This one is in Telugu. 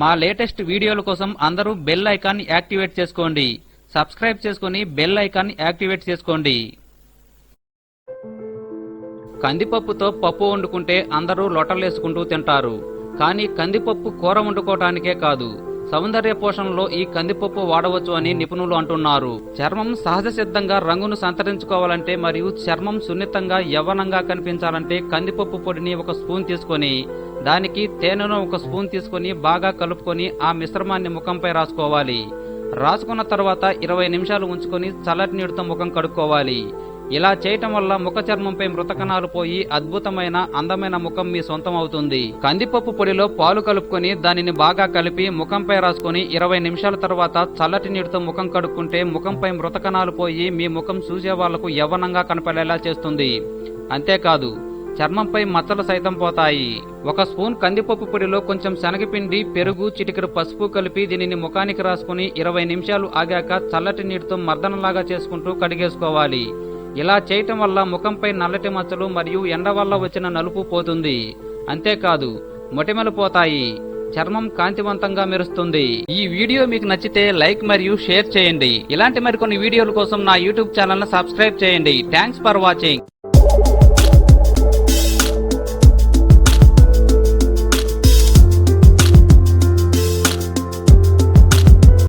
మా లేటెస్ట్ వీడియోల కోసం అందరూ బెల్ ఐకాన్ యాక్టివేట్ చేసుకోండి. సబ్స్క్రైబ్ చేసుకుని బెల్ ఐకాన్ యాక్టివేట్ చేసుకోండి. కందిపప్పుతో పప్పు వండుకుంటే అందరూ లొటలేసుకుంటూ తింటారు. కానీ కందిపప్పు కూర వండుకోవటానికే కాదు. సౌందర్య పోషణలో ఈ కందిపప్పు వాడవచ్చు అని నిపుణులు అంటున్నారు. చర్మం సహజ సిద్ధంగా రంగును సంతరించుకోవాలంటే మరియు చర్మం సున్నితంగా యవ్వనంగా కనిపించాలంటే కందిపప్పు పొడిని ఒక స్పూన్ తీసుకొని దానికి తేనెను ఒక స్పూన్ తీసుకొని బాగా కలుపుకొని ఆ మిశ్రమాన్ని ముఖంపై రాసుకోవాలి. రాసుకున్న తర్వాత ఇరవై నిమిషాలు ఉంచుకొని చల్లటి నీటితో ముఖం కడుక్కోవాలి. ఇలా చేయటం వల్ల ముఖ చర్మంపై మృతకణాలు పోయి అద్భుతమైన అందమైన ముఖం మీ సొంతం అవుతుంది. కందిపప్పు పొడిలో పాలు కలుపుకొని దానిని బాగా కలిపి ముఖంపై రాసుకొని ఇరవై నిమిషాల తర్వాత చల్లటి నీటితో ముఖం కడుక్కుంటే ముఖంపై మృతకణాలు పోయి మీ ముఖం చూసే వాళ్ళకు యవ్వనంగా కనపడేలా చేస్తుంది. అంతేకాదు చర్మంపై మచ్చలు సైతం పోతాయి. ఒక స్పూన్ కందిపప్పు పొడిలో కొంచెం శనగపిండి పెరుగు చిటికెడు పసుపు కలిపి దీనిని ముఖానికి రాసుకుని ఇరవై నిమిషాలు ఆగాక చల్లటి నీటితో మర్దనలాగా చేసుకుంటూ కడిగేసుకోవాలి. ఇలా చేయటం వల్ల ముఖంపై నల్లటి మచ్చలు మరియు ఎండ వల్ల వచ్చిన నలుపు పోతుంది. అంతేకాదు మొటిమలు పోతాయి. చర్మం కాంతివంతంగా మెరుస్తుంది. ఈ వీడియో మీకు నచ్చితే లైక్ మరియు షేర్ చేయండి. ఇలాంటి మరికొన్ని వీడియోల కోసం నా యూట్యూబ్ ఛానల్ సబ్స్క్రైబ్ చేయండి. Thanks for watching.